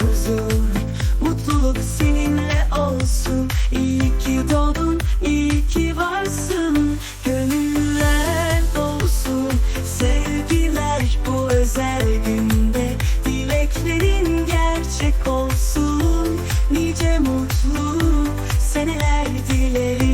huzur Mutluluk seninle olsun. İyi ki doğdun, iyi ki varsın. Gönüller dolusun Sevgiler bu özel günde. Dileklerin gerçek olsun. Nice mutlu seneler dilerim.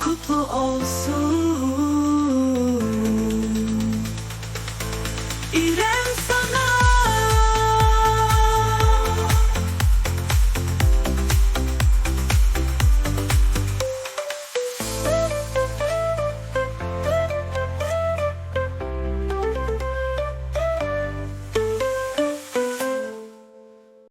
kutlu olsun.